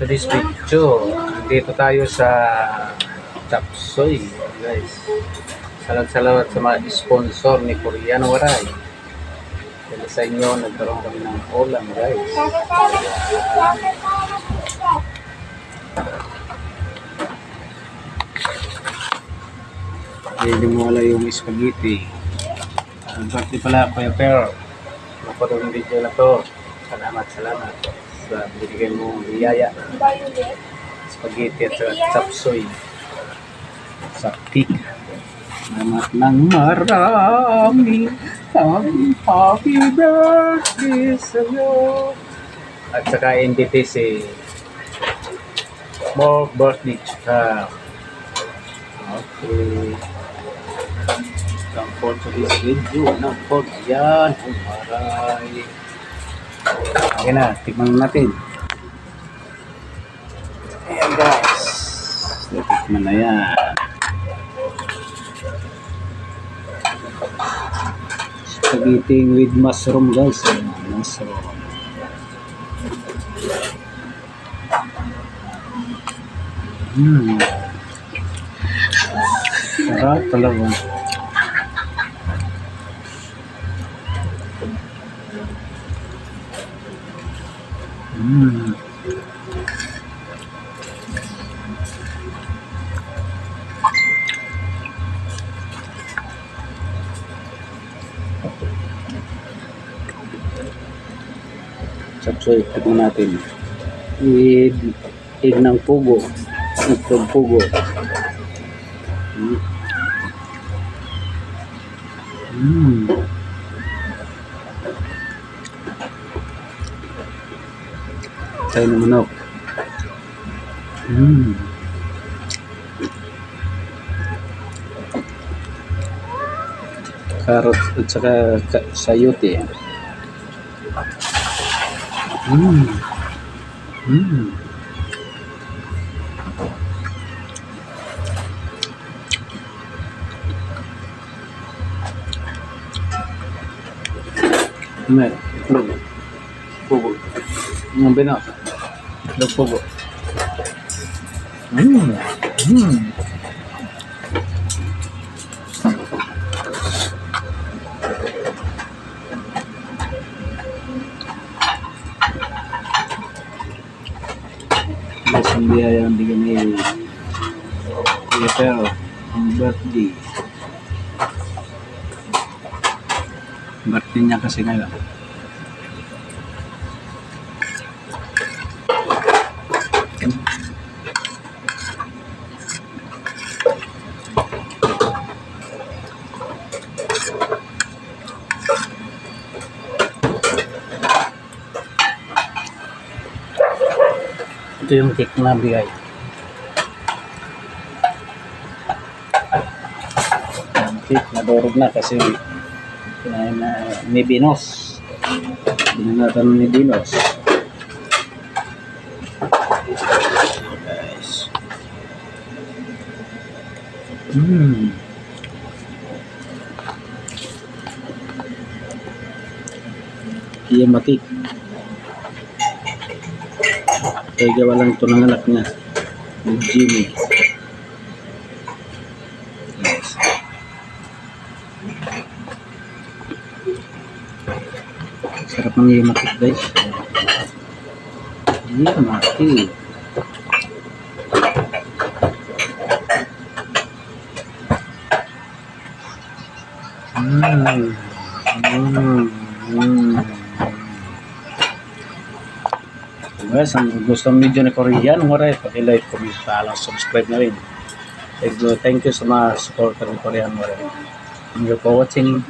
To this video, dito tayo sa Chapsoy, guys. Salamat-salamat sa mga sponsor ni Korean Waray. Dahil sa inyo, nagkaroon kami ng ulam, guys. Hindi mo wala yung spaghetti. Ang birthday pala, Kuya Per. Napanood yung video na to. Salamat, salamat sa binigay mong biyaya. Spaghetti at chapsoy. Sa pig. Salamat ng marami. Happy, happy birthday sa'yo. At saka NDTC. More birthday. Tsaka Okay. Come for this video. Now for yan. Umaray. Okay na, tikman natin. Ayan guys. Tikman na yan. Spaghetti with mushroom guys. Ayan, Mushroom. Hmm. Sarap talaga. Mm. Sapsoy, tignan natin. With egg ng pugo. Itlog pugo. Mm. Mm. Tayo ng manok. Mm. Carrot at saka ka- sayote. Mm. Mm. Mer, pugo. Pugo. Ang binok. Itlog pugo. Mmm. Mmm. Mas ang biyaya ang bigyan ni Kuya Pero ang birthday. Birthday niya kasi ngayon. Ito yung cake na bigay. Ang cake nadurog na kasi kinain na ni Binos. Binanatan ni Binos. Guys. Hmm. Iya matik. Kaya gawa lang ito ng anak niya. Ni Jimmy. Yes. Sarap ng yimatik guys. Yimatik. Mm. Mm. Mm. Guys, ang gusto ng video ni Korean, waray, paki-like, comment, follow, subscribe na rin. Thank you, thank you sa mga supporter ni Korean, waray. Thank you for watching.